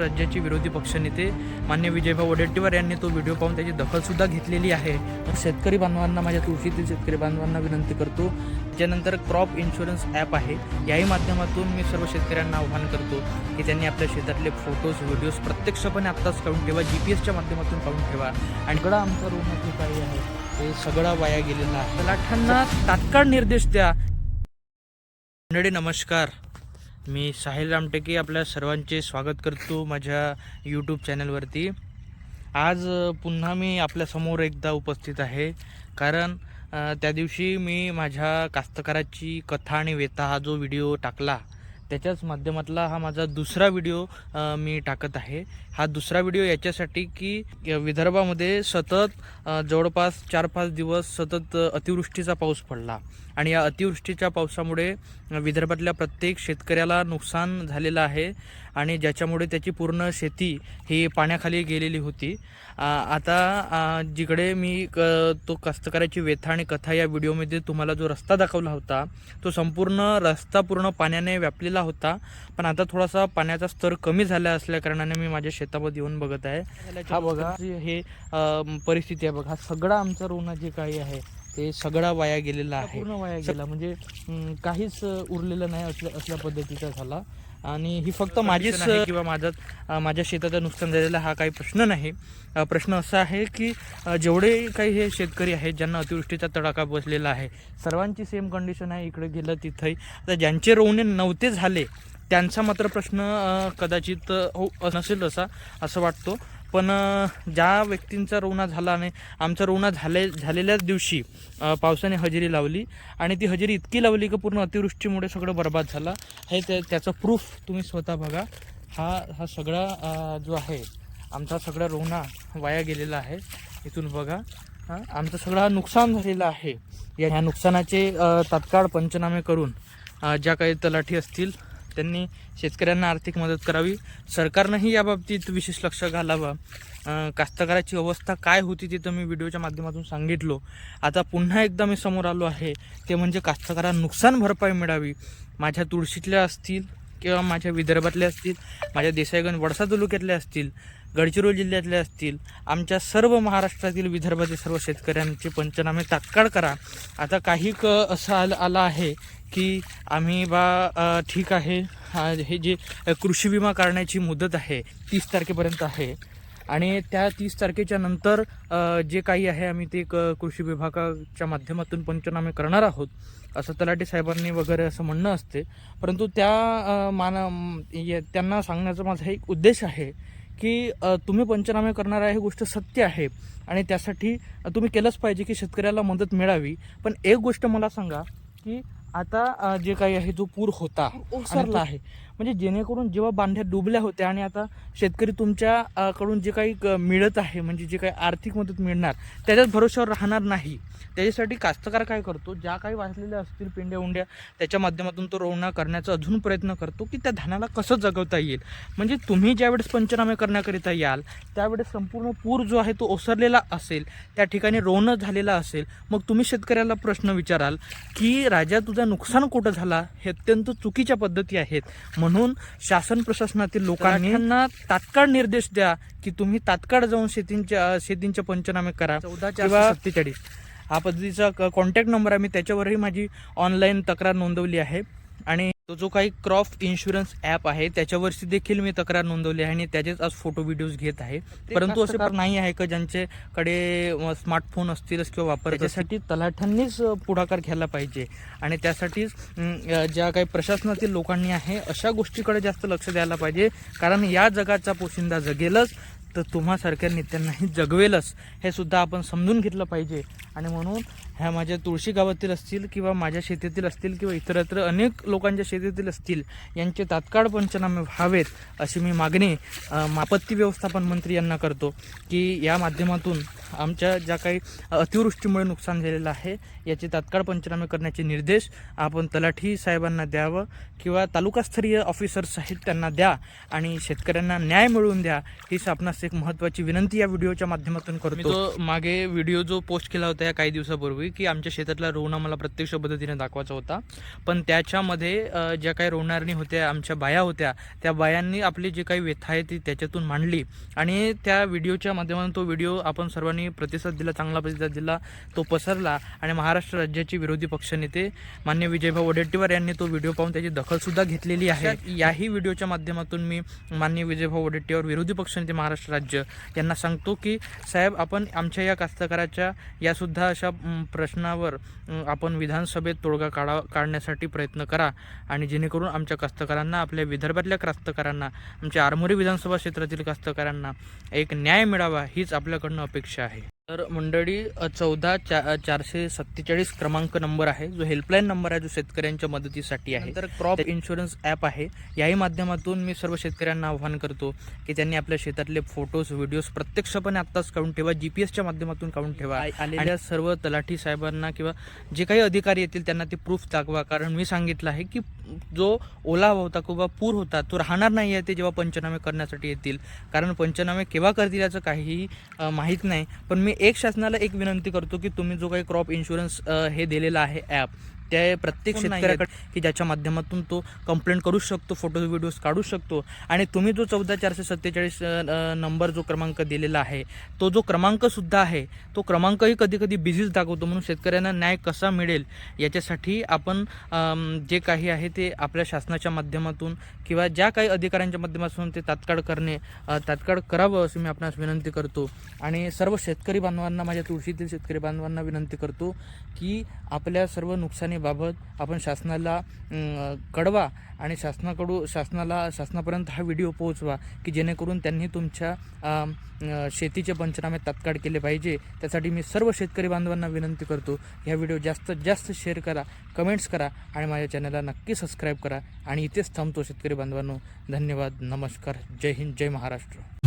राज्याचे विरोधी पक्षनेते मान्य विजयभाऊ वडेट्टीवार यांनी तो व्हिडिओ पाहून त्याची दखलसुद्धा घेतलेली आहे. शेतकरी बांधवांना माझ्या तुळशीतील शेतकरी बांधवांना विनंती करतो. त्यानंतर क्रॉप इन्शुरन्स ॲप आहे. याही माध्यमातून मी सर्व शेतकऱ्यांना आव्हान करतो की त्यांनी आपल्या शेतातले फोटोज व्हिडिओज प्रत्यक्षपणे आत्ताच काढून ठेवा जी पी एसच्या माध्यमातून काढून ठेवा. आणि कडा आमचा रोग काही आहे ते सगळं वाया गेलेला आहे. लाठांना तात्काळ निर्देश द्या. मंडळी नमस्कार. मी साहिल रामटेके आपल्या सर्वांचे स्वागत करतो माझ्या यूट्यूब चॅनलवरती आज पुन्हा मी आपल्यासमोर एकदा उपस्थित आहे. कारण त्या दिवशी मी माझ्या कास्तकाराची कथा आणि वेता हा जो व्हिडिओ टाकला त्याच्याच माध्यमातला हा माझा दुसरा व्हिडिओ मी टाकत आहे. हा दुसरा व्हिडिओ याच्यासाठी की विदर्भामध्ये सतत जवळपास चार पाच दिवस सतत अतिवृष्टीचा पाऊस पडला. आणि या अतिवृष्टीच्या पावसामुळे विदर्भातल्या प्रत्येक शेतकऱ्याला नुकसान झालेलं आहे आणि ज्याच्यामुळे त्याची पूर्ण शेती ही पाण्याखाली गेलेली होती. आता जिकडे मी क तो कष्टकऱ्याची व्यथा आणि कथा या व्हिडिओमध्ये तुम्हाला जो रस्ता दाखवला होता तो संपूर्ण रस्ता पूर्ण पाण्याने व्यापलेला होता. पण आता थोडासा पाण्याचा स्तर कमी झाला असल्या कारणाने मी माझ्या शेतामध्ये येऊन बघत आहे. हा बघा. हे परिस्थिती आहे बघा. हा सगळा आमचा रोना जे काही आहे ते सगळा वाया गेलेला आहे. पूर्ण वाया गेला. म्हणजे काहीच उरलेलं नाही असल्या असल्या पद्धतीचा झाला. आणि ही फक्त माझीच किंवा माझा माझ्या शेताचं नुकसान झालेलं हा काही प्रश्न नाही. प्रश्न असा आहे की जेवढे काही हे शेतकरी आहेत ज्यांना अतिवृष्टीचा तडाखा बसलेला आहे सर्वांची सेम कंडिशन आहे इकडे गेलं तिथंही. आता ज्यांचे रोवणे नव्हते झाले त्यांचा मात्र प्रश्न कदाचित हो नसेल असा असं वाटतो. पण ज्या व्यक्तींचा रोवणा झाला नाही आमचा रोवणा झाले झालेल्याच दिवशी पावसाने हजेरी लावली आणि ती हजेरी इतकी लावली की पूर्ण अतिवृष्टीमुळे सगळं बर्बाद झालं. हे त्या त्याचं प्रूफ तुम्ही स्वतः बघा. हा हा सगळा जो आहे आमचा सगळा रोवणा वाया गेलेला आहे. इथून बघा. आमचं सगळं नुकसान झालेलं आहे. या ह्या नुकसानाचे तात्काळ पंचनामे करून ज्या काही तलाठी असतील त्यांनी शेतकऱ्यांना आर्थिक मदत करावी. सरकारनंही याबाबतीत विशेष लक्ष घालावं. कास्तकाराची अवस्था काय होती ती तर मी व्हिडिओच्या माध्यमातून सांगितलो. आता पुन्हा एकदा मी समोर आलो आहे. ते म्हणजे कास्तकाराला नुकसान भरपाई मिळावी. माझ्या तुळशीतल्या असतील किंवा माझ्या विदर्भातल्या असतील माझ्या देसाईगंज वडसा तालुक्यातल्या असतील गडचिरोली जिल्ह्यातले असतील आमच्या सर्व महाराष्ट्रातील विदर्भातील सर्व शेतकऱ्यांचे पंचनामे तात्काळ करा. आता काही क असं आलं आलं आहे की आम्ही बा ठीक आहे. हे जे कृषी विमा काढण्याची मुदत आहे तीस तारखेपर्यंत आहे. आणि त्या तीस तारखेच्या नंतर जे काही आहे आम्ही ते क कृषी विभागाच्या माध्यमातून पंचनामे करणार आहोत असं तलाटे साहेबांनी वगैरे असं म्हणणं असते. परंतु त्या मान माना ये- त्यांना सांगण्याचा माझा एक उद्देश आहे की तुम्ही पंचनामे करणार आहे ही गोष्ट सत्य आहे. आणि त्यासाठी तुम्ही केलंच पाहिजे की शेतकऱ्याला मदत मिळावी. पण एक गोष्ट मला सांगा की आता जे काही आहे जो पूर होता ओसरला. आहे म्हणजे जेणेकरून जेव्हा बांध्या डुबल्या होत्या आणि आता शेतकरी तुमच्याकडून जे काही क- मिळत आहे म्हणजे जे काही आर्थिक मदत मिळणार त्याच्याच भरोश्यावर राहणार नाही. त्याच्यासाठी कास्तकार काय करतो? ज्या काही वाचलेल्या असतील पेंड्या उंड्या त्याच्या माध्यमातून तो रोवणा करण्याचा अजून प्रयत्न करतो की त्या धानाला कसं जगवता येईल. म्हणजे तुम्ही ज्यावेळेस पंचनामे करण्याकरिता याल त्यावेळेस संपूर्ण पूर जो आहे तो ओसरलेला असेल त्या ठिकाणी रोवणं झालेला असेल मग तुम्ही शेतकऱ्याला प्रश्न विचाराल की राजा तुझं नुकसान कुठं झाला? हे अत्यंत चुकीच्या पद्धती आहेत. म्हणून शासन प्रशासनातील लोकांनी तात्काळ निर्देश द्या की तुम्ही तात्काळ जाऊन शेतींच्या शेतींचे पंचनामे करा. चौदा किंवा सत्तेचाळीस. हा पद्धतीचा कॉन्टॅक्ट नंबर आहे. मी त्याच्यावरही माझी ऑनलाईन तक्रार नोंदवली आहे. आणि तो जो काही क्रॉप इन्शुरन्स ॲप आहे त्याच्यावरती देखील मी तक्रार नोंदवली आहे आणि त्याचेच आज फोटो व्हिडिओज घेत आहे. परंतु असे फार नाही आहे का ज्यांच्याकडे स्मार्टफोन असतीलच किंवा वापर त्यासाठी तलाठ्यांनीच पुढाकार घ्यायला पाहिजे. आणि त्यासाठीच ज्या काही प्रशासनातील लोकांनी आहे अशा गोष्टीकडे जास्त लक्ष द्यायला पाहिजे. कारण या जगाचा पोशिंदा जगेलच तर तुम्हासारख्या नेत्यांनाही जगवेलच. हे सुद्धा आपण समजून घेतलं पाहिजे. आणि म्हणून ह्या माझ्या तुळशी गावातील असतील किंवा माझ्या शेतीतील असतील किंवा इतरत्र अनेक लोकांच्या शेतीतील असतील यांचे तात्काळ पंचनामे व्हावेत अशी मी मागणी आपत्ती व्यवस्थापन मंत्री यांना करतो की या माध्यमातून आमच्या ज्या काही अतिवृष्टीमुळे नुकसान झालेलं आहे याचे तात्काळ पंचनामे करण्याचे निर्देश आपण तलाठी साहेबांना द्यावं किंवा तालुकास्तरीय ऑफिसर्स आहेत त्यांना द्या आणि शेतकऱ्यांना न्याय मिळवून द्या हीच आपणास एक महत्त्वाची विनंती या व्हिडिओच्या माध्यमातून करतो. तो मागे व्हिडिओ जो पोस्ट केला होता या काही दिवसापूर्वी हवी की आमच्या शेतातला रोवणं मला प्रत्यक्ष पद्धतीने दाखवायचा होता. पण त्याच्यामध्ये ज्या काही रोवणारणी होत्या आमच्या बाया होत्या त्या बायांनी आपली जी काही व्यथा आहे ती त्याच्यातून मांडली. आणि त्या व्हिडिओच्या माध्यमातून तो व्हिडिओ आपण सर्वांनी प्रतिसाद दिला चांगला प्रतिसाद दिला तो पसरला. आणि महाराष्ट्र राज्याचे विरोधी पक्षनेते मान्य विजयभाऊ वडेट्टीवार यांनी तो व्हिडिओ पाहून त्याची दखलसुद्धा घेतलेली आहे. याही व्हिडिओच्या माध्यमातून मी मान्य विजयभाऊ वडेट्टीवार विरोधी पक्षनेते महाराष्ट्र राज्य यांना सांगतो की साहेब आपण आमच्या या कास्तकाराच्या यासुद्धा अशा प्रश्नावर आपण विधानसभेत तोडगा काढा काढण्यासाठी प्रयत्न करा आणि जेणेकरून आमच्या कास्तकारांना आपल्या विदर्भातल्या कास्तकारांना आमच्या आरमोरी विधानसभा क्षेत्रातील कास्तकारांना एक न्याय मिळावा हीच आपल्याकडनं अपेक्षा आहे. तर मंडळी चौदा चा चारशे सत्तेचाळीस क्रमांक नंबर आहे. जो हेल्पलाईन नंबर आहे जो शेतकऱ्यांच्या मदतीसाठी आहे. तर क्रॉप इन्शुरन्स ॲप आहे. याही माध्यमातून मी सर्व शेतकऱ्यांना आव्हान करतो की त्यांनी आपल्या शेतातले फोटोज व्हिडिओज प्रत्यक्षपणे आत्ताच काढून ठेवा. जी पी एसच्या माध्यमातून काढून ठेवा. आलेल्या सर्व तलाठी साहेबांना किंवा जे काही अधिकारी येतील त्यांना ते प्रूफ दाखवा. कारण मी सांगितलं आहे की जो ओलावा होता किंवा पूर होता तो राहणार नाही आहे ते जेव्हा पंचनामे करण्यासाठी येतील. कारण पंचनामे केव्हा करतील याचं काहीही माहीत नाही. पण मी एक शासनाला एक विनंती करतो की तुम्ही जो काही क्रॉप इन्शुरन्स हे दिलेला आहे ॲप त्या प्रत्येक शेतकऱ्याकडे की ज्याच्या माध्यमातून तो कंप्लेंट करू शकतो फोटो व्हिडिओज काढू शकतो. आणि तुम्ही जो चौदा चारशे सत्तेचाळीस नंबर जो क्रमांक दिलेला आहे तो जो क्रमांकसुद्धा आहे तो क्रमांकही कधी कधी बिझीच दाखवतो. म्हणून शेतकऱ्यांना न्याय कसा मिळेल याच्यासाठी आपण जे काही आहे ते आपल्या शासनाच्या माध्यमातून किंवा ज्या काही अधिकाऱ्यांच्या माध्यमातून ते तात्काळ करणे तात्काळ करावं असं मी आपणास विनंती करतो. आणि सर्व शेतकरी बांधवांना माझ्या तुळशीतील शेतकरी बांधवांना विनंती करतो की आपल्या सर्व योजनेबाबत आपण शासनाला कळवा आणि शासनाकडून शासनाला शासनापर्यंत हा व्हिडिओ पोहोचवा की जेणेकरून त्यांनी तुमच्या शेतीचे पंचनामे तात्काळ केले पाहिजे. त्यासाठी मी सर्व शेतकरी बांधवांना विनंती करतो ह्या व्हिडिओ जास्तीत जास्त शेअर करा कमेंट्स करा आणि माझ्या चॅनलला नक्की सबस्क्राईब करा. आणि इथेच थांबतो शेतकरी बांधवांनो. धन्यवाद. नमस्कार. जय हिंद. जय महाराष्ट्र.